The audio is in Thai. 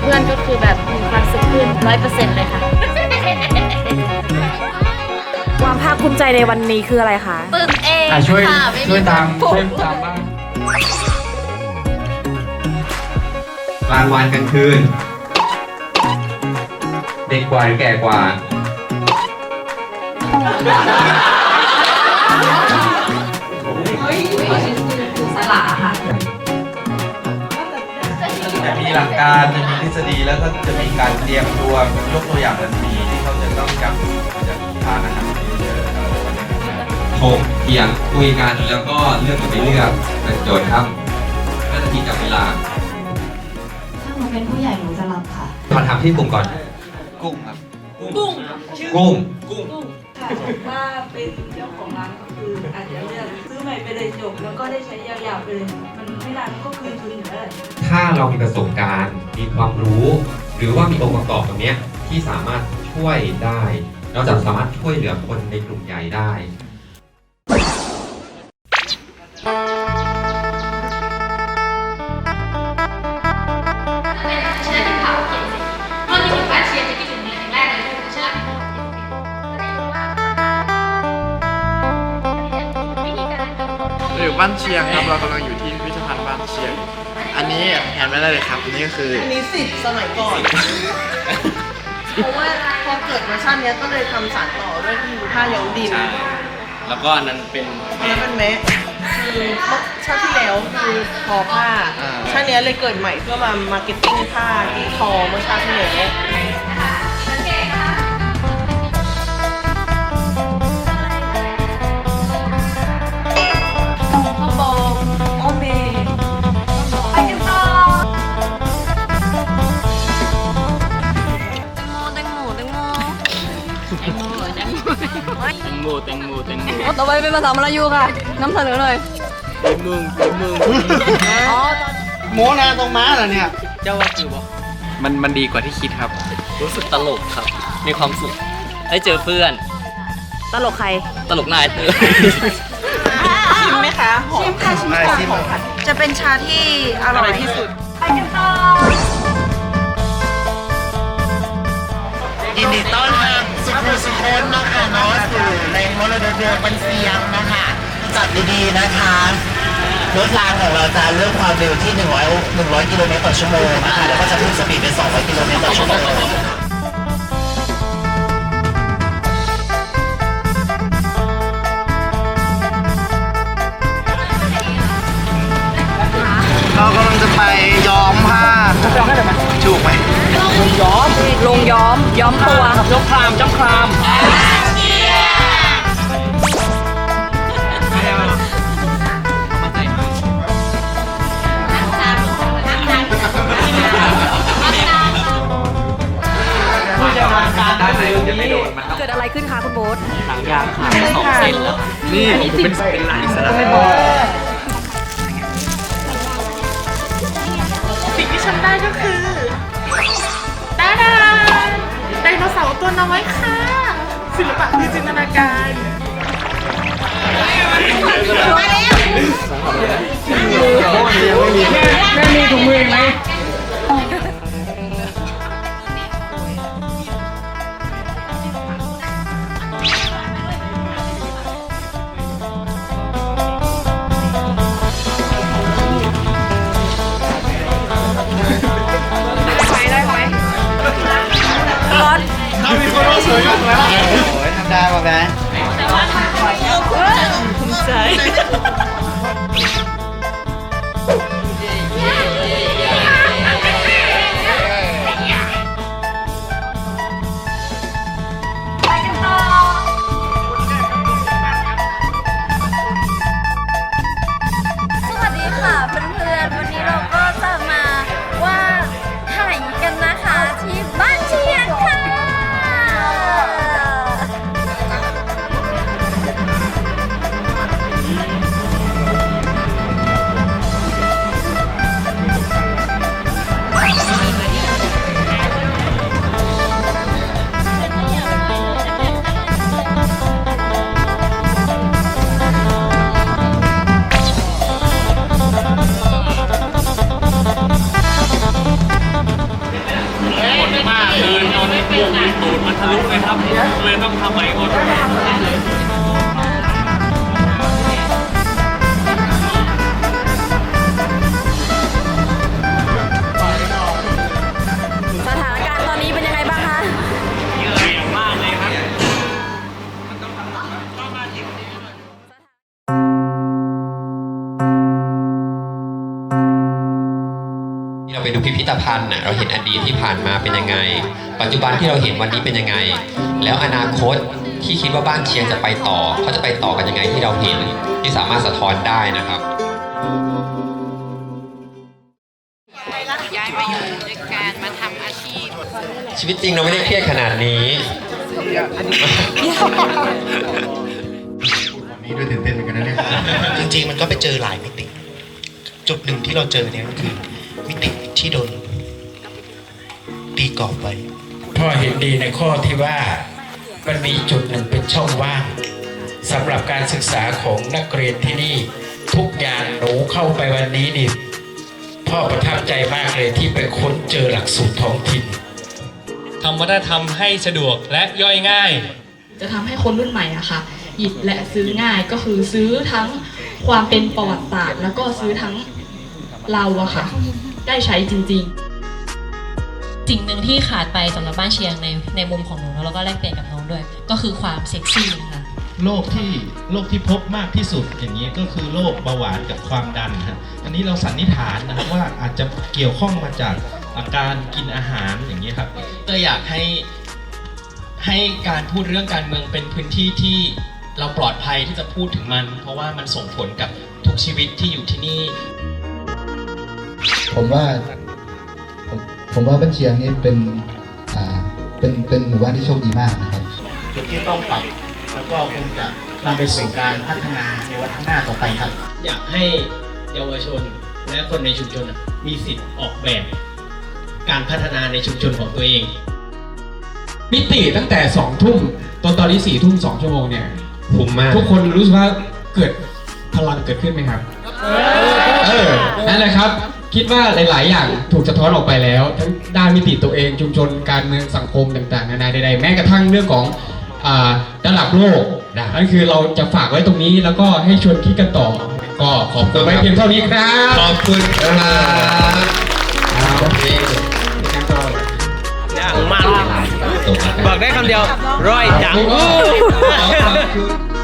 กับเพื่อนก็คือแบบมีความสุขขึ้นร้อยเปอร์เซ็นต์เลยค่ะ ความภาคภูมิใจในวันนี้คืออะไรคะปึ้มเองอะช่วยค่ะไม่ช่วยตามผช่วยตามบ้างกลางวันกลางคืน เด็กกว่าหรือแก่กว่าแต่มีหลักการจะมีทฤ ษฎีแล้วก็จะมีการเตรียมตัวยกตัวอย่างมันมีที่เขาจะต้องจำจะทานอาหารเยอะๆอะไรประมาณนี้นะครับถกเถียงคุยกันแล้วก็เลือกหรือไม่เลือกเป็นโจทย์ครับ5นาทีกับเวลา ถ้าหนูเป็นผู้ใหญ่หนูจะรับค่ะ มาถามที่กลุ่มก่อน กุ้งครับ กุ้งกุ้งถ้าเป็นเจ้าของร้านก็คืออาจจะเลือกซื้อใหม่ไป เลยจบ แล้วก็ได้ใช้ยาวๆไปเลย มันไม่นานก็คืนทุนอยู่แล้วแหละถ้าเรามีประสบการณ์ มีความรู้ หรือว่ามีองค์ประกอบตรงเนี้ยที่สามารถช่วยได้เราจะสามารถช่วยเหลือคนในกลุ่มใหญ่ได้ บ้านเชียงครับเรากำลังอยู่ที่พิพิธภัณฑ์บ้านเชียง อันนี้แทนไม่ได้เลยครับอันนี้ก็คือ อันนี้สิทธิ์สมัยก่อน เพราะว่าพอเกิดเวอร์ชันเนี้ยก็เลยทำสารต่อด้วยที่ผ้าย้อมดินแล้วก็อันนั้นเป็น อันนั้นเป็นแมะคือเมื่อชาติที่แล้วคือทอผ้าอ่า ชาติเนี้ยเลยเกิดใหม่เพื่อมามาร์เก็ตติ้งผ้าที่ทอเมื่อชาติที่แล้ว งโมแตงโมต่อไปเป็นภาษามลายูค่ะนำเสนอหน่อยไอ้มึงไอ้มึงโมนาตรงม้าเหรอเนี่ย เจ้าว่าคือบอกมันมันดีกว่าที่คิดครับ รู้สึกตลกครับ มีความสุข ได้เจอเพื่อน ตลกใคร ตลกหนายเธอชิมไหมคะชิมค่ะชิมค่ะของค่ะจะเป็นชาที่อร่อยที่สุดยินดีต้อนรับ สุขุมสุขนนะคะเนาะสู่ในมรดกเรือบันเซียงนะคะ จัดดีๆนะคะรถรางของเราจะเริ่มความเร็วที่ 100 100 กิโลเมตรต่อชั่วโมงนะคะแล้วก็จะเพิ่มสปีดเป็น 200 กิโลเมตรต่อชั่วโมงเรากำลังจะไป ย้อมตัว ยกครามจ้องครามด้านในมันจะไม่โดนมันเกิดอะไรขึ้นคะคุณโบ๊ทหางยางขาดสองเส้นแล้ว นี่ผมเป็นเป็นลายอิสระสิ่งที่ฉันได้ก็คือ โนเสาร์ตัวน้อยค่ะ ศิลปะคือจินตนาการถ้ามีคนว่าสวยก็สวยโอ้ยทำได้ป่ะแม่ ตูดมันทะลุเลยครับเลยต้องทำใหม่หมด เราไปดูพิพิธภัณฑ์น่ะเราเห็นอดีตที่ผ่านมาเป็นยังไง ปัจจุบันที่เราเห็นวันนี้เป็นยังไง แล้วอนาคตที่คิดว่าบ้านเชียงจะไปต่อเขาจะไปต่อกันยังไงที่เราเห็นที่สามารถสะท้อนได้นะครับย้ายมาอยู่ด้วยกันมาทำอาชีพชีวิตจริงเราไม่ได้เครียดขนาดนี้นี่ด้วยตื่นเต้นเหมือนกันนะเนี่ยจริงๆมันก็ไปเจอหลายมิติ จุดหนึ่งที่เราเจอเนี่ยก็คือมิติ ที่โดนตีกรอบไว้พ่อเห็นดีในข้อที่ว่ามันมีจุดหนึ่งเป็นช่องว่างสำหรับการศึกษาของนักเรียนที่นี่ ทุกอย่างหนูเข้าไปวันนี้นี่พ่อประทับใจมากเลยที่ไปค้นเจอหลักสูตรท้องถิ่นทำวัฒนธรรมให้สะดวกและย่อยง่าย จะทำให้คนรุ่นใหม่อะค่ะหยิบและซื้อง่ายก็คือซื้อทั้งความเป็นประวัติศาสตร์ แล้วก็ซื้อทั้งเราอะค่ะ ได้ใช้จริง ๆ สิ่งหนึ่งที่ขาดไปสำหรับบ้านเชียงในในมุมของหนูแล้วก็แลกเปลี่ยนกับน้องด้วย ก็คือความเซ็กซี่ค่ะโรคที่โรคที่พบมากที่สุดอย่างนี้ก็คือโรคเบาหวานกับความดันฮะอันนี้เราสันนิษฐานนะครับว่าอาจจะเกี่ยวข้องมาจากอาการกินอาหารอย่างนี้ครับก็อยากให้ให้การพูดเรื่องการเมืองเป็นพื้นที่ที่เราปลอดภัยที่จะพูดถึงมัน เพราะว่ามันส่งผลกับทุกชีวิตที่อยู่ที่นี่ ผมว่าผมผมว่าบ้านเชียงนี่เป็นอ่าเป็นเป็นหมู่บ้านที่โชคดีมากนะครับจุดที่ต้องปรับแล้วก็คงจะนำไปสู่การพัฒนาในวันข้างหน้าต่อไปครับ อยากให้เยาวชนและคนในชุมชนน่ะมีสิทธิ์ออกแบบ การพัฒนาในชุมชนของตัวเอง มิติตั้งแต่สองทุ่มตอนตอนนี้สี่ทุ่มสองชั่วโมงเนี่ยคุ้มมากทุกคนรู้สึกว่าเกิดพลังเกิดขึ้นไหมครับ เออนั่นแหละครับ คิดว่าหลาย ๆ อย่างถูกสะท้อนออกไปแล้ว ทั้งด้านมิติตัวเองชุมชนการเมืองสังคมต่าง ๆ นานาใด ๆ แม้กระทั่งเรื่องของอ่าระดับโลกนั่นคือเราจะฝากไว้ตรงนี้แล้วก็ให้ชวนคิดกันต่อ ก็ขอบคุณไว้เพียงเท่านี้ครับขอบคุณครับอย่างมากบอกได้คำเดียวร้อยจังขอบคุณ